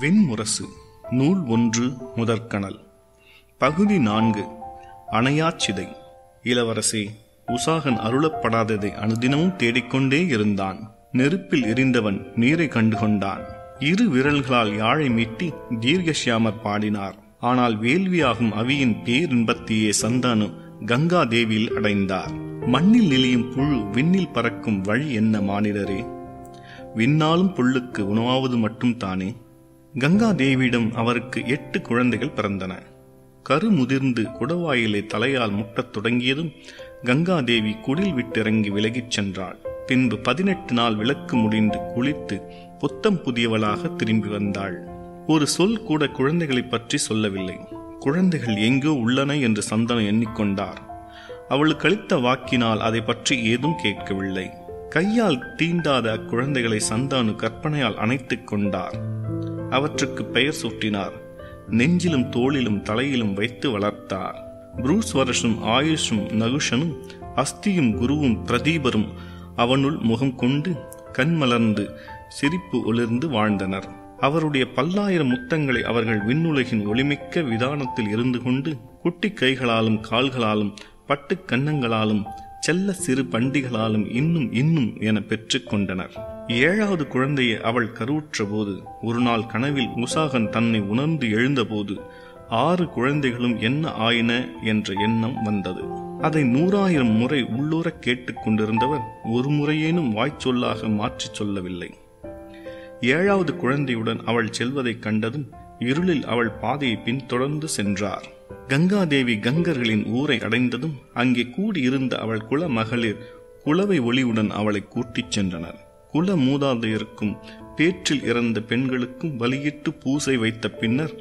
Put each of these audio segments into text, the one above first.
வெண்முரசு நூல் ஒன்று முதற்கணல். பகுதி நான்கு அணையாச்சிதை இளவரசே உசாகன் அருளப்படாததை அனுதினமும் தேடிக்கொண்டே இருந்தான். நெருப்பில் எரிந்தவன் நீரை கண்டுகொண்டான். இரு விரல்களால் யாழை மீட்டி தீர்க்கசியாமர் பாடினார். ஆனால் வேள்வியாகும் அவியின் பேரின்பத்தையே சந்தானு கங்கா தேவியில் அடைந்தார். மண்ணில் நிலையும் புழு விண்ணில் பறக்கும் வழி என்ன மானிடரே? விண்ணாலும் புல்லுக்கு உணவாவது மட்டும் தானே? கங்கா தேவியிடம் அவருக்கு எட்டு குழந்தைகள் பிறந்தன. கரு முதிர்ந்து குடவாயிலை தலையால் முட்டத் தொடங்கியதும் கங்கா தேவி குடில் விட்டிறங்கி விலகிச் சென்றாள். பின்பு பதினெட்டு நாள் விளக்கு முடிந்து குளித்து புத்தம் புதியவளாக திரும்பி வந்தாள். ஒரு சொல் கூட குழந்தைகளை பற்றி சொல்லவில்லை. குழந்தைகள் எங்கோ உள்ளன என்று சந்தனம் எண்ணிக்கொண்டார். அவளுக்கு அளித்த வாக்கினால் அதை பற்றி ஏதும் கேட்கவில்லை. கையால் தீண்டாத அக்குழந்தைகளை சந்தானு கற்பனையால் அணைத்துக் கொண்டார். அவற்றுக்கு பெயர் சூட்டினார். நெஞ்சிலும் தோளிலும் தலையிலும் வைத்து வளர்த்தார். புரூஸ்வரஷும் ஆயுஷும் நகுஷனும் அஸ்தியும் குருவும் பிரதீபரும் அவனுள் முகம் கொண்டு கண்மலர்ந்து சிரிப்பு ஒளிர்ந்து வாழ்ந்தனர். அவருடைய பல்லாயிரம் முத்தங்களை அவர்கள் விண்ணுலகின் ஒளிமிக்க விதானத்தில் இருந்து கொண்டு குட்டி கைகளாலும் கால்களாலும் பட்டு கன்னங்களாலும் செல்ல சிறு பண்டிகளாலும் இன்னும் இன்னும் என பெற்றுக்கொண்டனர். ஏழாவது குழந்தையை அவள் கருவுற்ற போது ஒரு நாள் கனவில் உசாகன் தன்னை உணர்ந்து எழுந்தபோது ஆறு குழந்தைகளும் என்ன ஆயின என்ற எண்ணம் வந்தது. அதை நூறாயிரம் முறை உள்ளூர கேட்டுக்கொண்டிருந்தவர் ஒரு முறையேனும் வாய்ச்சொல்லாக மாற்றிச் சொல்லவில்லை. ஏழாவது குழந்தையுடன் அவள் செல்வதைக் கண்டதும் இருளில் அவள் பாதையை பின்தொடர்ந்து சென்றார். கங்காதேவி கங்கர்களின் ஊரை அடைந்ததும் அங்கே கூடியிருந்த அவள் குல மகளிர் குலவை ஒளியுடன் அவளை கூட்டிச் சென்றனர். குல மூதாதையருக்கும் பேற்றில் இறந்த பெண்களுக்கும் வலியிட்டு பூசை வைத்த பின்னர்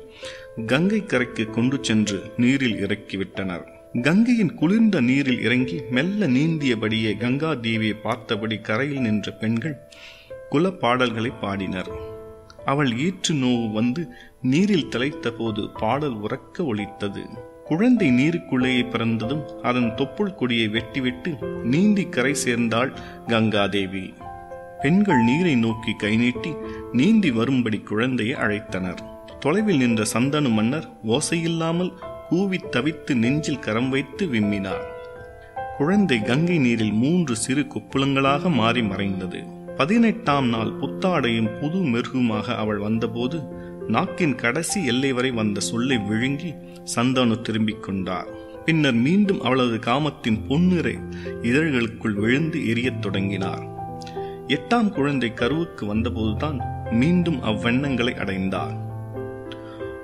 கங்கை கரைக்கு கொண்டு சென்று நீரில் இறக்கிவிட்டனர். கங்கையின் குளிர்ந்த நீரில் இறங்கி மெல்ல நீந்தியபடியே கங்கா தேவியை பார்த்தபடி கரையில் நின்ற பெண்கள் குல பாடல்களை பாடினர். அவள் ஈற்று நோவு வந்து நீரில் தலைத்த போது பாடல் உறக்க ஒலித்தது குழந்தை நீருக்குள்ளேயே பிறந்ததும் அதன் தொப்புள் கொடியை வெட்டிவிட்டு நீந்தி கரை சேர்ந்தாள் கங்காதேவி. பெண்கள் நீரை நோக்கி கை நீட்டி நீந்தி வரும்படி குழந்தையை அழைத்தனர். தொலைவில் நின்ற சந்தனு மன்னர் ஓசையில்லாமல் கூவி தவித்து நெஞ்சில் கரம் வைத்து விம்மினார். குழந்தை கங்கை நீரில் மூன்று சிறு கொப்புளங்களாக மாறி மறைந்தது. பதினெட்டாம் நாள் புத்தாடையும் புது மெருகுமாக அவள் வந்தபோது நாக்கின் கடைசி எல்லை வரை வந்த சொல்லை விழுங்கி சந்தானு திரும்பிக் கொண்டார். பின்னர் மீண்டும் அவளது காமத்தின் பொன்னிறை இதழ்களுக்குள் விழுந்து எரியத் தொடங்கினார். எட்டாம் குழந்தை கருவுக்கு வந்தபோதுதான் மீண்டும் அவ்வெண்ணங்களை அடைந்தார்.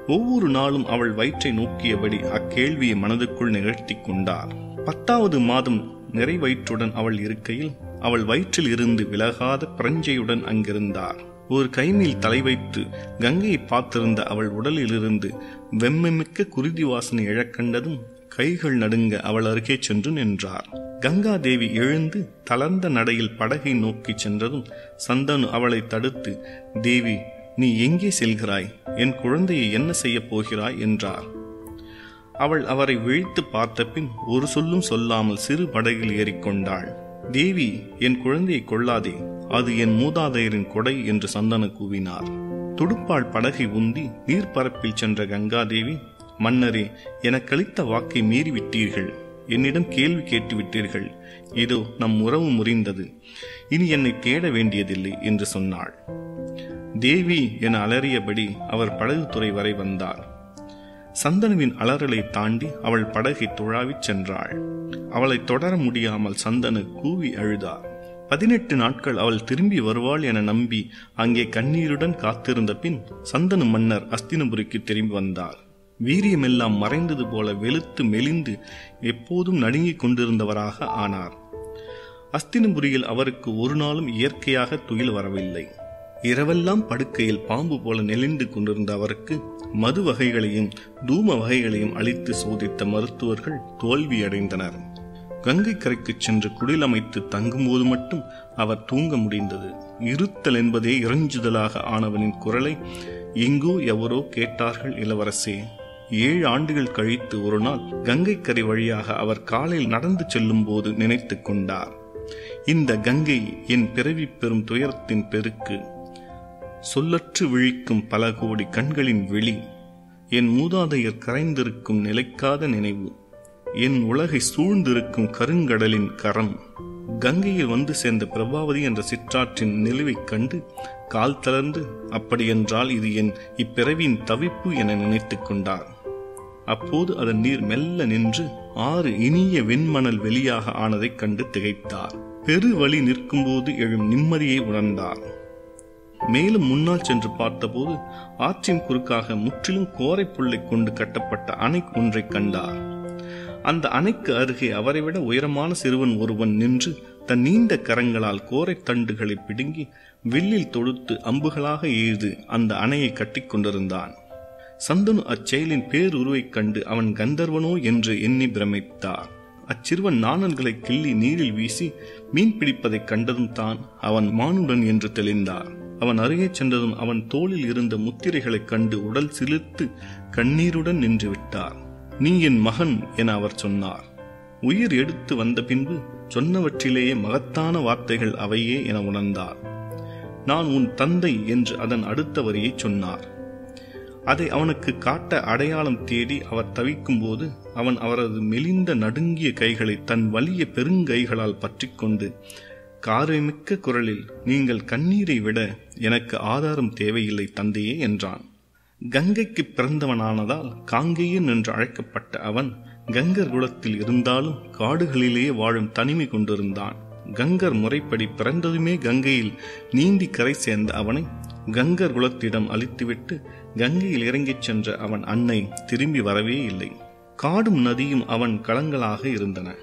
ஒவ்வொரு நாளும் அவள் வயிற்றை நோக்கியபடி அக்கேள்வியை மனதுக்குள் நிகழ்த்தி கொண்டார். பத்தாவது மாதம் நிறைவயிற்றுடன் அவள் இருக்கையில் அவள் வயிற்றில் இருந்து விலகாத பிரஞ்சையுடன் அங்கிருந்தார். ஒரு கைமேல் தலை வைத்து கங்கையை பார்த்திருந்த அவள் உடலிலிருந்து வெம்மைமிக்க குருதி வாசனை இழக்கண்டதும் கைகள் நடுங்க அவள் அருகே சென்று நின்றார். கங்கா தேவி எழுந்து தளர்ந்த நடையில் படகை நோக்கி சென்றதும் சந்தனு அவளை தடுத்து தேவி நீ எங்கே செல்கிறாய்? என் குழந்தையை என்ன செய்யப் போகிறாய்? என்றார். அவள் அவரை விழித்து பார்த்தபின் ஒரு சொல்லும் சொல்லாமல் சிறு படகில் ஏறிக்கொண்டாள் தேவி என் குழந்தையை கொள்ளாதே. அது என் மூதாதையரின் கொடை என்று சந்தன கூவினார். துடுப்பால் படகை உந்தி நீர்ப்பரப்பில் சென்ற கங்காதேவி மன்னரே எனக்களித்த வாக்கை மீறிவிட்டீர்கள். என்னிடம் கேள்வி கேட்டுவிட்டீர்கள். இதோ நம் உறவு முறிந்தது. இனி என்னை தேட வேண்டியதில்லை என்று சொன்னாள். தேவி என அலறியபடி அவர் படகு துறை வரை வந்தார். சந்தனுவின் அலறலை தாண்டி அவள் படகை துழாவிச் சென்றாள். அவளை தொடர முடியாமல் சந்தனு கூவி அழுதார். பதினெட்டு நாட்கள் அவள் திரும்பி வருவாள் என நம்பி அங்கே கண்ணீருடன் காத்திருந்த பின் சந்தனு மன்னர் அஸ்தினபுரிக்கு திரும்பி வந்தார். வீரியமெல்லாம் மறைந்தது போல வெளுத்து மெலிந்து எப்போதும் நடுங்கிக் கொண்டிருந்தவராக ஆனார். அஸ்தினபுரியில் அவருக்கு ஒரு நாளும் இயற்கையாக துயில் வரவில்லை. இரவெல்லாம் படுக்கையில் பாம்பு போல நெளிந்து கொண்டிருந்த அவருக்கு மது வகைகளையும் தூம வகைகளையும் அளித்து சோதித்த மருத்துவர்கள் தோல்வியடைந்தனர் கங்கை கரைக்கு சென்று குடிலமைத்து தங்கும்போது மட்டும் அவர் தூங்க முடிந்தது. இருத்தல் என்பதே இறஞ்சுதலாக ஆனவனின் குரலை எங்கோ எவரோ கேட்டார்கள் இளவரசே. ஏழு ஆண்டுகள் கழித்து ஒரு நாள் கங்கை கரை வழியாக அவர் காலையில் நடந்து செல்லும் போது நினைத்து கொண்டார். இந்த கங்கை என் பிறவி பெறும் துயரத்தின் பெருக்கு சொல்லற்று விழிக்கும் பல கோடி கண்களின் வெளி என் மூதாதையர் கரைந்திருக்கும் நிலைக்காத நினைவு என் உலகை சூழ்ந்திருக்கும் கருங்கடலின் கரம் கங்கையில் வந்து சேர்ந்த பிரபாவதி என்ற சிற்றாற்றின் நிலுவைக் கண்டு கால் தளர்ந்து அப்படியென்றால் இது என் இப்பிறவியின் தவிப்பு என நினைத்துக் கொண்டார். அப்போது அதன் நீர் மெல்ல நின்று ஆறு இனிய வெண்மணல் வெளியாக ஆனதைக் கண்டு திகைத்தார். பெருவழி நிற்கும்போது எழும் நிம்மதியை உணர்ந்தார். மேலும் முன்னால் சென்று பார்த்தபோது ஆற்றின் குறுக்காக முற்றிலும் கோரை புல்லை கொண்டு கட்டப்பட்ட அணை ஒன்றைக் கண்டார். அந்த அணைக்கு அருகே அவரை விட உயரமான சிறுவன் ஒருவன் நின்று தன் நீண்ட கரங்களால் கோரை தண்டுகளை பிடுங்கி வில்லில் தொடுத்து அம்புகளாக எய்து அந்த அணையை கட்டிக் கொண்டிருந்தான். சந்தனு அச்செயலின் பேருருவைக் கண்டு அவன் கந்தர்வனோ என்று எண்ணி பிரமித்தார். அச்சிறுவன் நாணல்களை கிள்ளி நீரில் வீசி மீன் பிடிப்பதைக் கண்டதும் தான் அவன் மானுடன் என்று தெளிந்தார். அவன் அருகே சென்றதும் அவன் தோளில் இருந்த முத்திரைகளைக் கண்டு உடல் சிலிர்த்து கண்ணீருடன் நின்று விட்டார் நீ என் மகன் என அவர் சொன்னார். உயிர் எடுத்து வந்த பின்பு சொன்னவற்றிலேயே மகத்தான வார்த்தைகள் அவையே என உணர்ந்தார். நான் உன் தந்தை என்று அதன் அடுத்த வரியை சொன்னார். அதை அவனுக்கு காட்ட அடையாளம் தேடி அவர் தவிக்கும் போது அவன் அவரது மெலிந்த நடுங்கிய கைகளை தன் வலிய பெருங்கைகளால் பற்றிக்கொண்டு காரமிக்க குரலில் நீங்கள் கண்ணீரை விட எனக்கு ஆதாரம் தேவையில்லை தந்தையே என்றான். கங்கைக்கு பிறந்தவனானதால் காங்கேயன் என்று அழைக்கப்பட்ட அவன் கங்கர் குலத்தில் இருந்தாலும் காடுகளிலேயே வாழும் தனிமை கொண்டிருந்தான். கங்கர் முறைப்படி பிறந்ததுமே கங்கையில் நீந்தி கரை சேர்ந்த அவனை கங்கர் குலத்திடம் அழித்துவிட்டு கங்கையில் இறங்கிச் சென்ற அவன் அன்னை திரும்பி வரவே இல்லை. காடும் நதியும் அவன் களங்களாக இருந்தன.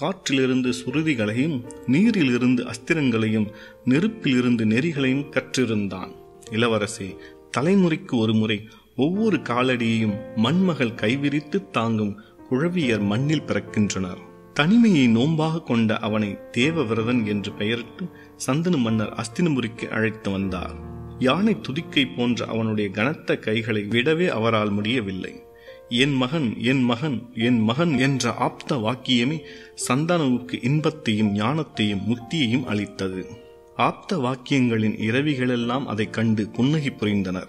காற்றிலிருந்து சுருதிகளையும் நீரிலிருந்து அஸ்திரங்களையும் நெருப்பிலிருந்து நெறிகளையும் கற்றிருந்தான். இளவரசே தலைமுறைக்கு ஒரு முறை ஒவ்வொரு காலடியையும் மண்மகள் கைவிரித்து தாங்கும் குழவியர் மண்ணில் பிறக்கின்றனர். தனிமையை நோம்பாக கொண்ட அவனை தேவவிரதன் என்று பெயரிட்டு சந்தனு மன்னர் அஸ்தினபுரிக்கு அழைத்து வந்தார். யானை துதிக்கை போன்ற அவனுடைய கனத்த கைகளை விடவே அவரால் முடியவில்லை. என் மகன் என் மகன் என் மகன் என்ற ஆப்த வாக்கியமே சந்தானவுக்கு இன்பத்தையும் ஞானத்தையும் முக்தியையும் அளித்தது. ஆப்த வாக்கியங்களின் இரவிகளெல்லாம் அதைக் கண்டு புன்னகி புரிந்தனர்.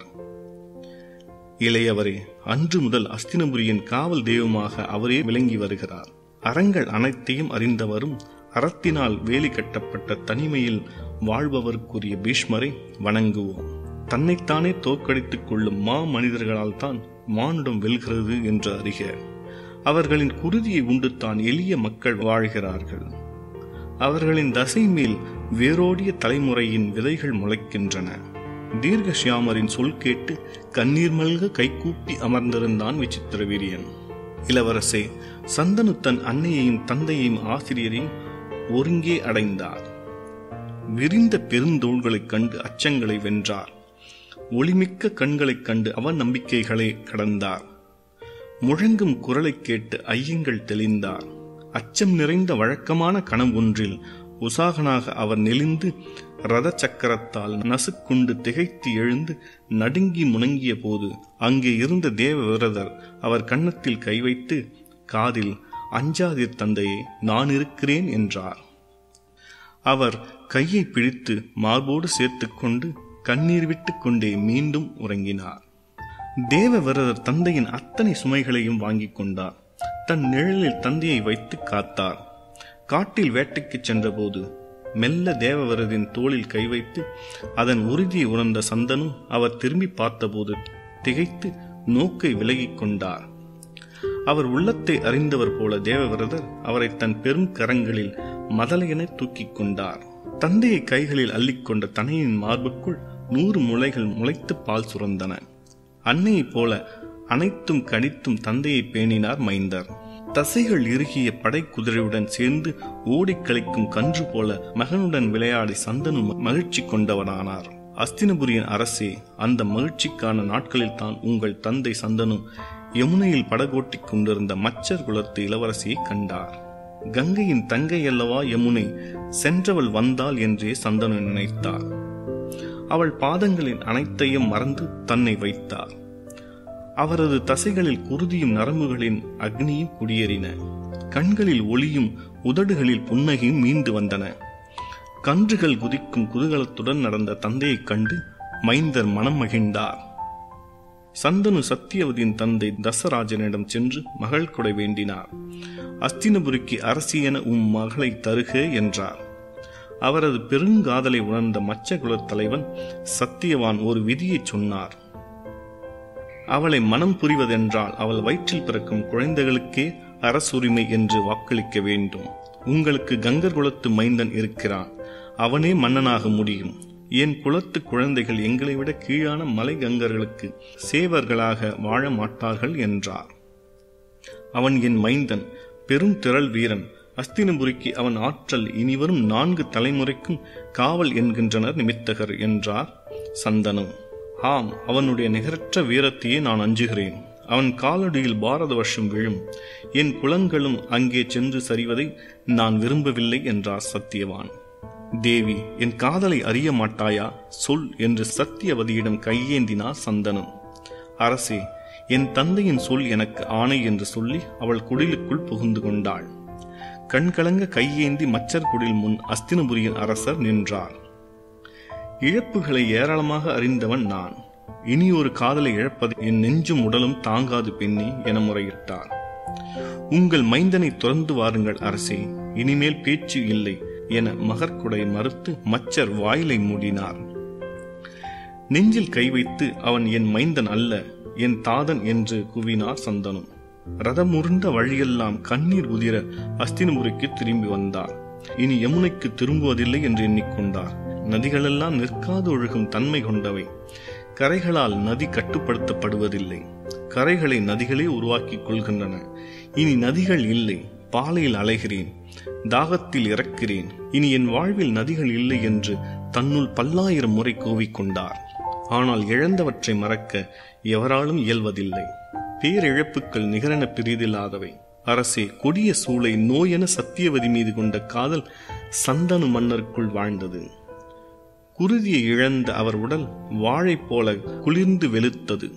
இளையவரே அன்று முதல் அஸ்தினபுரியின் காவல் தெய்வமாக அவரே விளங்கி வருகிறார். அறங்கள் அனைத்தையும் அறிந்தவரும் அறத்தினால் வேலி கட்டப்பட்ட தனிமையில் வாழ்பவருக்குரிய பீஷ்மரை வணங்குவோம். தன்னைத்தானே தோற்கடித்துக் கொள்ளும் மா மனிதர்களால் தான் மானுடம் வெல்கிறது என்று அறிக. அவர்களின் குருதியை உண்டு தான் எளிய மக்கள் வாழ்கிறார்கள். அவர்களின் தசை மேல் வேரோடிய தலைமுறையின் விதைகள் முளைக்கின்றன. தீர்க்கஷியாமரின் சொல் கேட்டு கண்ணீர் மல்க கைகூப்பி அமர்ந்திருந்தான் விசித்திர வீரியன். இளவரசே சந்தனு தன் அன்னையையும் தந்தையையும் ஆசிரியரையும் ஒருங்கே அடைந்தார். விரிந்த பெருந்தோள்களைக் கண்டு அச்சங்களை வென்றார். ஒளிமிக்க கண்களைக் கண்டு அவன் நம்பிக்கைகளை கடந்தார் முழங்கும் குரலைக் கேட்டு ஐயங்கள் தெளிந்தார் அச்சம் நிறைந்த வழக்கமான கணம் ஒன்றில் உசாகனாக அவர் நெளிந்து ரத சக்கரத்தால் நசுக்குண்டு திகைத்து எழுந்து நடுங்கி முணங்கிய போது அங்கே இருந்த தேவ விரதர் அவர் கன்னத்தில் கை வைத்து காதில் அஞ்சாதிர் தந்தையே நான் இருக்கிறேன் என்றார். அவர் கையை பிடித்து மார்போடு சேர்த்துக்கொண்டு கண்ணீர் விட்டு கொண்டே மீண்டும் உறங்கினார். தேவவரதர் தந்தையின் அத்தனை சுமைகளையும் வாங்கிக் கொண்டார். தன் நிழலில் தந்தையை வைத்து காத்தார். காட்டில் வேட்டைக்கு சென்றபோது மெல்ல தேவவரதின் தோளில் கை வைத்து அதன் உறுதியை உணர்ந்த சந்தனு அவர் திரும்பி பார்த்தபோது திகைத்து நோக்கை விலகிக் கொண்டார். அவர் உள்ளத்தை அறிந்தவர் போல தேவவிரதர் அவரை தன் பெரும் கரங்களில் மதலையென தூக்கிக் கொண்டார். தந்தையை கைகளில் அள்ளிக்கொண்ட தனையின் மார்புக்குள் நூறு முளைகள் முளைத்து பால் சுரந்தன. அன்னையைப் போல அனைத்தும் கடித்தும் தந்தையை பேணினார் மைந்தர். தசைகள் இறுகிய படைக்குதிரையுடன் சேர்ந்து ஓடிக் கழிக்கும் கன்று போல மகனுடன் விளையாடி சந்தனு மகிழ்ச்சி கொண்டவனானார். அஸ்தினபுரியின் அரசே அந்த மகிழ்ச்சிக்கான நாட்களில் தான் உங்கள் தந்தை சந்தனு யமுனையில் படகோட்டிக் கொண்டிருந்த மச்சர் குலத்து இளவரசியை கண்டார். கங்கையின் தங்கை அல்லவா யமுனை சென்றவள் வந்தாள் என்றே சந்தனு நினைத்தார். அவள் பாதங்களின் அனைத்தையும் மறந்து தன்னை வைத்தார் அவரது தசைகளில் குருதியும் நரம்புகளின் அக்னியும் குடியேறின. கண்களில் ஒளியும் உதடுகளில் புன்னகையும் மீண்டு வந்தன. கன்றுகள் குதிக்கும் குதூகலத்துடன் நடந்த தந்தையைக் கண்டு மைந்தர் மனம் மகிழ்ந்தார். சந்தனு சத்தியவதியின் தந்தை தசராஜனிடம் சென்று மகள் கொடை வேண்டினார். அஸ்தினபுரிக்கு அரசி என உம் மகளை தருக என்றார். அவரது பெருங்காதலை உணர்ந்த மச்சகுலத் தலைவன் சத்தியவான் ஒரு விதியை சொன்னார். அவளை மனம் புரிவதென்றால் அவள் வயிற்றில் பிறக்கும் குழந்தைகளுக்கே அரசுரிமை என்று வாக்களிக்க வேண்டும். உங்களுக்கு கங்கர் குலத்து மைந்தன் இருக்கிறான். அவனே மன்னனாக முடியும். என் குலத்து குழந்தைகள் எங்களை விட கீழான மலை கங்கர்களுக்கு சேவர்களாக வாழ மாட்டார்கள் என்றார். அவன் என் மைந்தன் பெரும் திரள் வீரன் அஸ்தினபுரிக்கு அவன் ஆற்றல் இனிவரும் நான்கு தலைமுறைக்கும் காவல் என்கின்றனர் நிமித்தகர் என்றார் சந்தனம். ஆம் அவனுடைய நிகரற்ற வீரத்தையே நான் அஞ்சுகிறேன். அவன் காலடியில் பாரத வருஷம் விழும். என் குலங்களும் அங்கே சென்று சரிவதை நான் விரும்பவில்லை என்றார் சத்தியவான் தேவி என் காதலை அறிய மாட்டாயா? சொல் என்று சத்தியவதியிடம் கையேந்தினார் சந்தனம். அரசே என் தந்தையின் சொல் எனக்கு ஆணை என்று சொல்லி அவள் குடிலுக்குள் புகுந்து கொண்டாள். கண்கலங்க கையேந்தி மச்சர் குடில் முன் அஸ்தினபுரியின் அரசர் நின்றார் இழப்புகளை ஏராளமாக அறிந்தவன் நான். இனி ஒரு காதலை இழப்பது என் நெஞ்சும் உடலும் தாங்காது பெண்ணே என முறையிட்டார் உங்கள் மைந்தனை துறந்து வாருங்கள் அரசே இனிமேல் பேச்சு இல்லை என மகர்குடை மறுத்து மச்சர் வாயிலை மூடினார். நெஞ்சில் கை வைத்து அவன் என் மைந்தன் அல்ல என் தாதன் என்று குவினார் சந்தனம். ரதமுருண்ட வழியெல்லாம் கண்ணீர் உதிர அஸ்தினபுரிக்கு திரும்பி வந்தார். இனி யமுனைக்கு திரும்புவதில்லை என்று எண்ணிக்கொண்டார். நதிகளெல்லாம் நிற்காது ஒழுகும் தன்மை கொண்டவை. கரைகளால் நதி கட்டுப்படுத்தப்படுவதில்லை. கரைகளை நதிகளே உருவாக்கிக் கொள்கின்றன. இனி நதிகள் இல்லை. பாலையில் அலைகிறேன். தாகத்தில் இறக்கிறேன். இனி என் வாழ்வில் நதிகள் இல்லை என்று தன்னுள் பல்லாயிரம் முறை கோவிக்கொண்டார். ஆனால் இழந்தவற்றை மறக்க எவராலும் இயல்வதில்லை. பேரிழப்புக்கள் நிகரென பிரிதில்லாதவை. அரசே கொடிய சூளை நோயென சத்தியவதி மீது கொண்ட காதல் சந்தனு மன்னருக்குள் வாழ்ந்தது. குருதியை இழந்த அவர் உடல் வாழை போல குளிர்ந்து வெளுத்தது.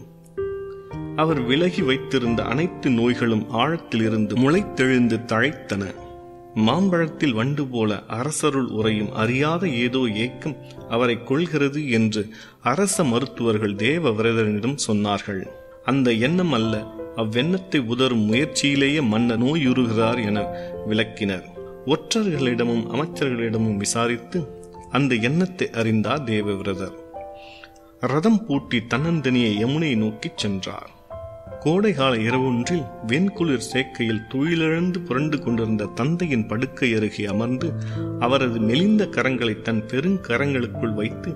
அவர் விலகி வைத்திருந்த அனைத்து நோய்களும் ஆழத்திலிருந்து முளைத்தெழுந்து தழைத்தன. மாம்பழத்தில் வண்டு போல அரசருள் உரையும் அறியாத ஏதோ ஏக்கம் அவரை கொள்கிறது என்று அரச மருத்துவர்கள் தேவ விரதனிடம் சொன்னார்கள். அந்த எண்ணம் அல்ல அவ்வெண்ணத்தை உதரும் முயற்சியிலேயே மன்னர் நோயுறுகிறார் என விளக்கினர். ஒற்றர்களிடமும் அமைச்சர்களிடமும் விசாரித்து அந்த எண்ணத்தை அறிந்தார் தேவவிரதர். ரதம் பூட்டி தன்னந்தனியை யமுனையை நோக்கிச் சென்றார். கோடைகால இரவொன்றில் வெண்குளிர் சேர்க்கையில் துயிலிழந்து புரண்டு கொண்டிருந்த தந்தையின் படுக்கை அருகே அமர்ந்து அவரது மெலிந்த கரங்களை தன் பெருங்கரங்களுக்குள் வைத்து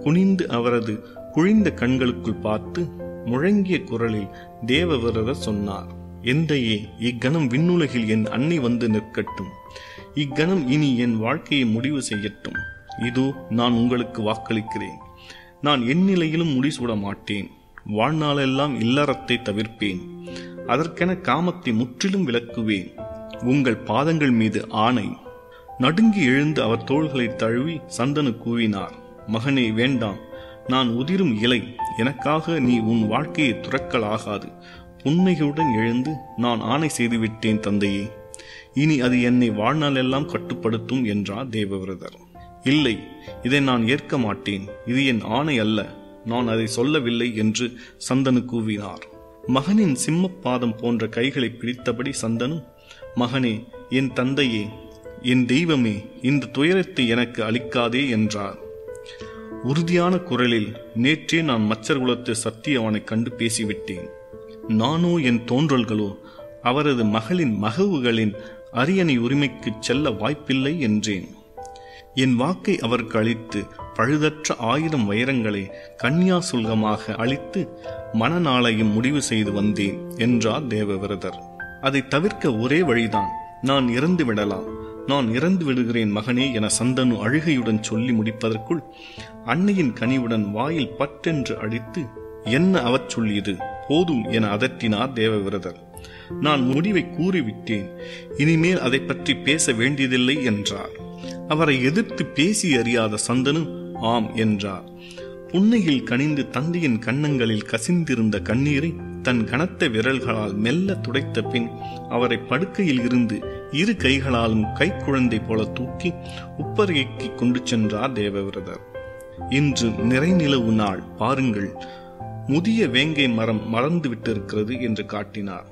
குனிந்து அவரது குழிந்த கண்களுக்குள் பார்த்து முழங்கிய குரலில் தேவவிரதர் சொன்னார் எந்தையே இக்கணம் விண்ணுலகில் என் அன்னை வந்து நிற்கட்டும். இக்கணம் இனி என் வாழ்க்கையை முடிவு செய்யட்டும். இதோ நான் உங்களுக்கு வாக்களிக்கிறேன். நான் என் நிலையிலும் முடிசூட மாட்டேன். வாழ்நாளெல்லாம் இல்லறத்தை தவிர்ப்பேன். அதற்கென காமத்தை முற்றிலும் விளக்குவேன் உங்கள் பாதங்கள் மீது ஆணை. நடுங்கி எழுந்து அவர் தோள்களை தழுவி சந்தனு கூவினார் மகனே வேண்டாம். நான் உதிரும் இலை எனக்காக நீ உன் வாழ்க்கையை துறக்கலாகாது. புன்னைகளுடன் எழுந்து நான் ஆணை செய்துவிட்டேன் தந்தையே. இனி அது என்னை வாழ்நாளெல்லாம் கட்டுப்படுத்தும் என்றார் தேவவிரதர். இல்லை இதை நான் ஏற்க மாட்டேன். இது என் ஆணை அல்ல. நான் அதை சொல்லவில்லை என்று சந்தனு கூவினார். மகனின் சிம்மப்பாதம் போன்ற கைகளை பிடித்தபடி சந்தனு மகனே என் தந்தையே என் தெய்வமே இந்த துயரத்தை எனக்கு அளிக்காதே என்றார். உறுதியான குரலில் நேற்றே நான் மச்சர் குலத்து சத்தியவனை கண்டு பேசிவிட்டேன். நானோ என் தோன்றல்களோ அவரது மகளின் மகவுகளின் அரியணை உரிமைக்கு செல்ல வாய்ப்பில்லை என்றேன். என் வாக்கை அவருக்கு அளித்து பழுதற்ற ஆயிரம் வைரங்களை கன்யாசுல்கமாக அளித்து மனநாளையும் முடிவு செய்து வந்தேன் என்றார் தேவவிரதர் அதை தவிர்க்க ஒரே வழிதான் நான் இறந்து விடலாம் நான் இறந்து விடுகிறேன் மகனே என சந்தனு அழுகையுடன் சொல்லி முடிப்பதற்குள் அன்னையின் கனிவுடன் வாயில் பட்டென்று அடித்து என்ன அவச் சொல்லியது? போதும் என அதட்டினார் தேவவிரதர். நான் முடிவை கூறிவிட்டேன். இனிமேல் அதை பற்றி பேச வேண்டியதில்லை என்றார். அவரை எதிர்த்து பேசி அறியாத சந்தனு ஆம் என்றார். புன்னையில் கனிந்து தந்தையின் கன்னங்களில் கசிந்திருந்த கண்ணீரை தன் கனத்த விரல்களால் மெல்ல துடைத்த பின் அவரை படுக்கையில் இருந்து இரு கைகளாலும் கைக்குழந்தை போல தூக்கி உப்பருகைக்கு கொண்டு சென்றார் தேவவிரதர். இன்று நிறைநிலவு நாள் பாருங்கள் முதிய வேங்கை மரம் மறந்து விட்டிருக்கிறது என்று காட்டினார்.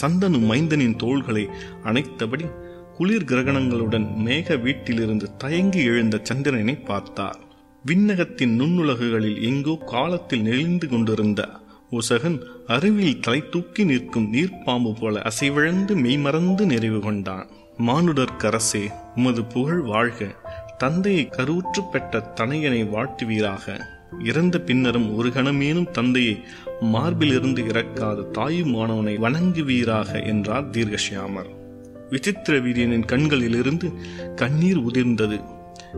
சந்தனு மைந்தனின் தோள்களை அணைத்தபடி குளிர் கிரகணங்களுடன் மேக வீட்டிலிருந்து தயங்கி எழுந்த சந்திரனை பார்த்தார். விண்ணகத்தின் நுண்ணுலகுகளில் எங்கோ காலத்தில் நெளிந்து கொண்டிருந்த உசகன் அருவில் தலை தூக்கி நிற்கும் நீர்ப்பாம்பு போல அசைவிழந்து மெய்மறந்து நிறைவு கொண்டான். மானுடர்க்கரசே உமது புகழ் வாழ்க. தந்தையை கருவுற்று பெற்ற தனையனை வாழ்த்துவீராக. இறந்த பின்னரும் ஒரு கணமேனும் தந்தையை மார்பிலிருந்து இறக்காத தாயுமானவனை வணங்குவீராக என்றார் தீர்கஷியாமர் விசித்திர வீரியனின் கண்களிலிருந்து கண்ணீர் உதிர்ந்தது.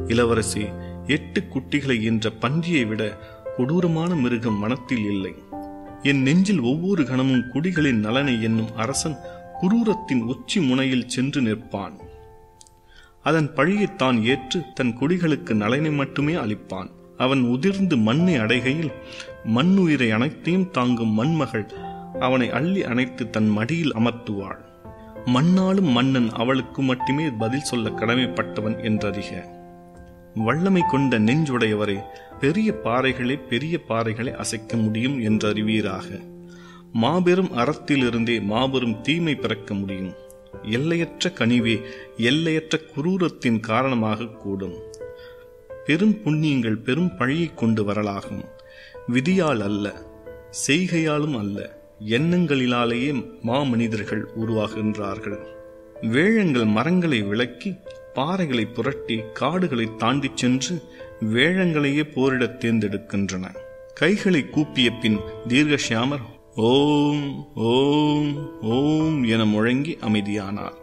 இளவரசி எட்டு குட்டிகளை என்ற பன்றியை விட கொடூரமான மிருகம் மனத்தில் இல்லை. என் நெஞ்சில் ஒவ்வொரு கணமும் குடிகளின் நலனை என்னும் அரசன் குரூரத்தின் உச்சி முனையில் சென்று நிற்பான். அதன் பழியை தான் ஏற்று தன் குடிகளுக்கு நலனை மட்டுமே அளிப்பான். அவன் உதிர்ந்து மண்ணை அடைகையில் மண்ணுயிரை அனைத்தையும் தாங்கும் மண்மகள் அவனை அள்ளி அணைத்து தன் மடியில் அமர்த்துவாள். மண்ணாலும் மன்னன் அவளுக்கு மட்டுமே பதில் சொல்ல கடமைப்பட்டவன் என்றறிக. வல்லமை கொண்ட நெஞ்சுடையவரை பெரிய பாறைகளே பெரிய பாறைகளை அசைக்க முடியும் என்றறிவீராக மாபெரும் அறத்திலிருந்தே மாபெரும் தீமை பிறக்க முடியும். எல்லையற்ற கனிவே எல்லையற்ற குரூரத்தின் காரணமாக கூடும். பெரும் புண்ணியங்கள் பெரும் பழியை கொண்டு வரலாகும். விதியால் அல்ல செய்கையாலும் அல்ல எண்ணங்களிலாலேயே மாமனிதர்கள் உருவாகின்றார்கள். வேழங்கள் மரங்களை விளக்கி பாறைகளை புரட்டி காடுகளை தாண்டிச் சென்று வேழங்களையே போரிடத் தேர்ந்தெடுக்கின்றன. கைகளை கூப்பிய பின் தீர்க்கஷியாமர் ஓம் ஓம் ஓம் என முழங்கி அமைதியானார்.